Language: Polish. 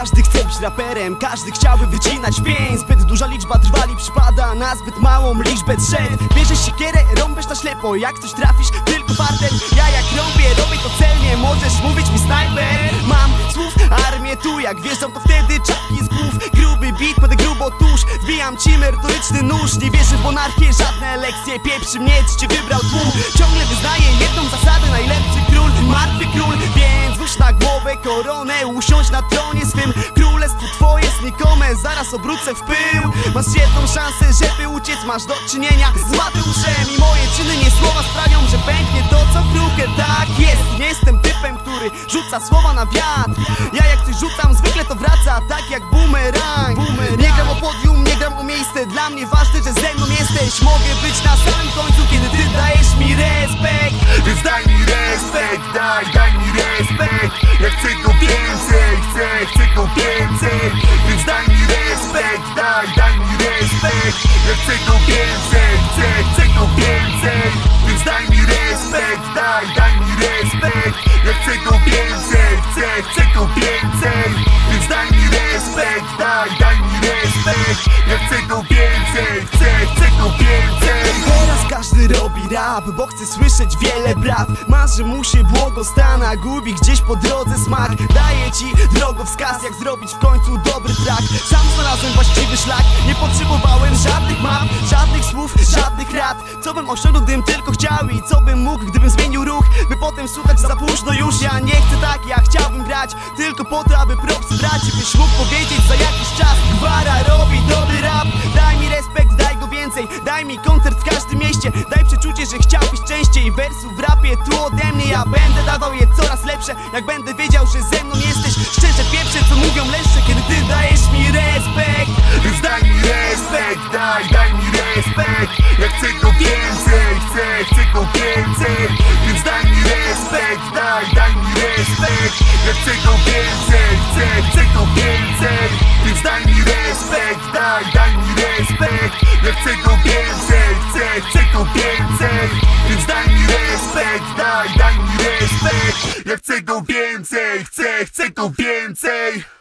Każdy chce być raperem, każdy chciałby wycinać pień Zbyt duża liczba trwali przypada na zbyt małą liczbę drzew. Bierzesz siekierę, rąbiesz na ślepo, jak coś trafisz tylko fartem Ja jak rąbię, robię to celnie, możesz mówić mi snajper armię tu, jak wjeżdżam to wtedy czapki z głów. Gruby beat, będę grubo tuż, wbijam ci merytoryczny nóż. Nie wierzę w monarchię, żadne lekcje, pieprzy mnie, czy cię wybrał tłum Ciągle wyznaję jedną zasadę, najlepszy król, martwy król. Więc włóż na głowę koronę, usiądź na tronie swym. Królestwo twoje znikome, zaraz obrócę w pył. Masz jedną szansę, żeby uciec, masz do czynienia z Mateuszem. I moje czyny, nie słowa sprawią, że pęknie to co kruche. Tak jest, jestem rzuca słowa na wiatr. Ja jak coś rzucam, zwykle to wraca, tak jak bumerang. Nie gram o podium, nie gram o miejsce, dla mnie ważne, że ze mną jesteś. Mogę być na samym końcu, kiedy ty dajesz mi respekt. Więc daj mi respekt, daj, daj mi respekt. Ja chcę go więcej, chcę, chcę go więcej. Więc daj mi respekt, daj, daj mi respekt. Ja chcę go więcej, chcę, chcę go więcej chcę, go więcej Więc daj mi respekt, daj, daj mi respekt. Ja chcę go więcej, chcę, chcę go więcej. Teraz każdy robi rap, bo chce słyszeć wiele braw Marzy mu się błogostan, a gubi gdzieś po drodze smak. Daję ci drogowskaz, jak zrobić w końcu dobry track. Sam znalazłem właściwy szlak, nie potrzebowałem żadnych map Żadnych słów, żadnych rad. Co bym osiągnął, gdybym tylko chciał i co bym mógł, gdybym zmienił ruch potem słuchać za późno już. Ja nie chcę tak, ja chciałbym grać Tylko po to, aby propsy brać i Byś mógł powiedzieć za jakiś czas Gwara robi dobry rap. Daj mi respekt, daj go więcej. Daj mi koncert w każdym mieście. Daj przeczucie, że chciałbyś częściej Wersów w rapie tu ode mnie. Ja będę dawał je coraz lepsze Jak będę wiedział, że ze mną jesteś. Szczerze pieprzę, co mówią leszcze Kiedy ty dajesz mi respekt. Więc daj mi respekt, daj, daj mi respekt. Ja chcę go więcej, respekt. Ja chcę go więcej, chcę, chcę go więcej. Więc daj mi respekt, daj, daj mi respekt. Ja chcę go więcej, chcę, chcę go więcej. Więc daj mi respekt, daj, daj mi respekt. Ja chcę go więcej, chcę, chcę go więcej